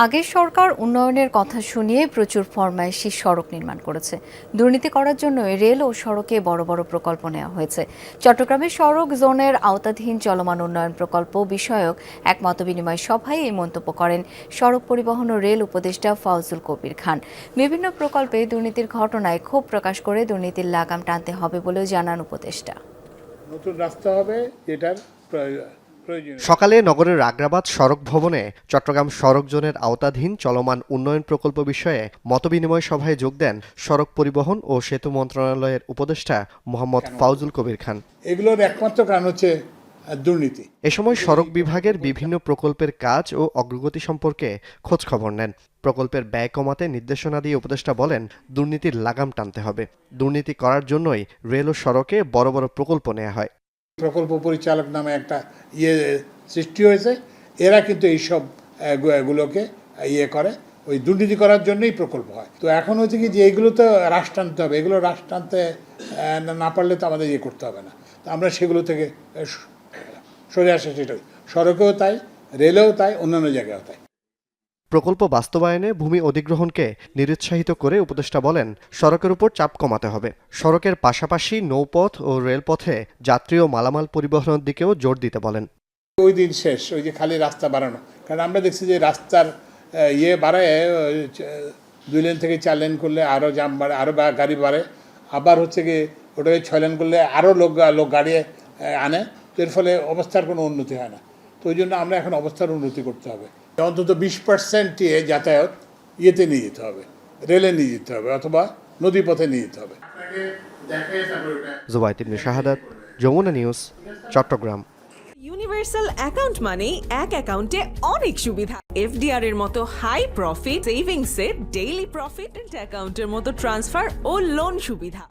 আগের সরকার উন্নয়নের কথা শুনিয়ে প্রচুর ফরমাইশি সড়ক নির্মাণ করেছে। দুর্নীতি করার জন্য রেল ও সড়কে বড় বড় প্রকল্প নেওয়া হয়েছে। চট্টগ্রামের সড়ক জোনের আওতাধীন চলমান উন্নয়ন প্রকল্প বিষয়ক এক মতবিনিময় সভায় এই মন্তব্য করেন সড়ক পরিবহন ও রেল উপদেষ্টা ফাউজুল কবির খান। বিভিন্ন প্রকল্পে দুর্নীতির ঘটনায় ক্ষোভ প্রকাশ করে দুর্নীতির লাগাম টানতে হবে বলেও জানান উপদেষ্টা। নতুন রাস্তা হবে প্রয়োজন সকালে নগরের আগ্রাবাদ সড়ক ভবনে চট্টগ্রাম সড়ক জোনের আওতাধীন চলমান উন্নয়ন প্রকল্প বিষয়ে মতবিনিময় সভায় যোগ দেন সড়ক পরিবহন ও সেতু মন্ত্রণালয়ের উপদেষ্টা মোহাম্মদ ফাউজুল কবির খান। এগুলোর একমাত্র কারণ হচ্ছে দুর্নীতি। এ সময় সড়ক বিভাগের বিভিন্ন প্রকল্পের কাজ ও অগ্রগতি সম্পর্কে খোঁজ খবর নেন। প্রকল্পের ব্যয় কমাতে নির্দেশনা দিয়ে উপদেষ্টা বলেন দুর্নীতির লাগাম টানতে হবে। দুর্নীতি করার জন্যই রেল ও সড়কে বড় বড় প্রকল্প নেওয়া হয়। প্রকল্প পরিচালক নামে একটা ইয়ে সৃষ্টি হয়েছে। এরা কিন্তু এইসব আহ, গু- গুলোকে ইয়ে করে ওই দুর্নীতি করার জন্যই প্রকল্প হয়। তো এখন হচ্ছে কি যে এইগুলো তো রাশ টানতে হবে। এগুলো রাশ টানতে না- পারলে তো আমাদের ইয়ে করতে হবে না। তো আমরা সেগুলো থেকে সরে আসে সেটাই সড়কেও তাই রেলেও তাই অন্যান্য জায়গায়ও তাই। প্রকল্প বাস্তবায়নে ভূমি অধিগ্রহণকে নিরুৎসাহিত করে উপদেষ্টা বলেন, সড়কের উপর চাপ কমাতে হবে। সড়কের পাশাপাশি নৌপথ ও রেলপথে যাত্রী ও মালামাল পরিবহনের দিকেও জোর দিতে বলেন। ওই দিন শেষ, ওই যে খালি রাস্তা বাড়ানো। কারণ আমরা দেখছি যে রাস্তার ইয়ে বাড়ায় দুই লেন থেকে চার লেন করলে আরও জাম বাড়ে আরও গাড়ি বাড়ে। আবার হচ্ছে কি, ওটাকে ছয় লেন করলে আরও লোক লোক গাড়ি আনে। এর ফলে অবস্থার কোনো উন্নতি হয় না। তো ওই জন্য আমরা এখন অবস্থার উন্নতি করতে হবে। অন্তত বিশ পার্সেন্ট ইয়ে যাতায়াত ইয়েতে নিয়ে যেতে হবে রেলে নিয়ে যেতে হবে অথবা নদীপথে নিয়ে যেতে হবে। Ibne Shahadat Jamuna news Chattogram. Universal account মানে এক অ্যাকাউন্টে অনেক সুবিধা। এফডিআর এর মতো হাই প্রফিট সেভিংসে ডেইলি প্রফিট অ্যাকাউন্টের মতো ট্রান্সফার ও লোন সুবিধা।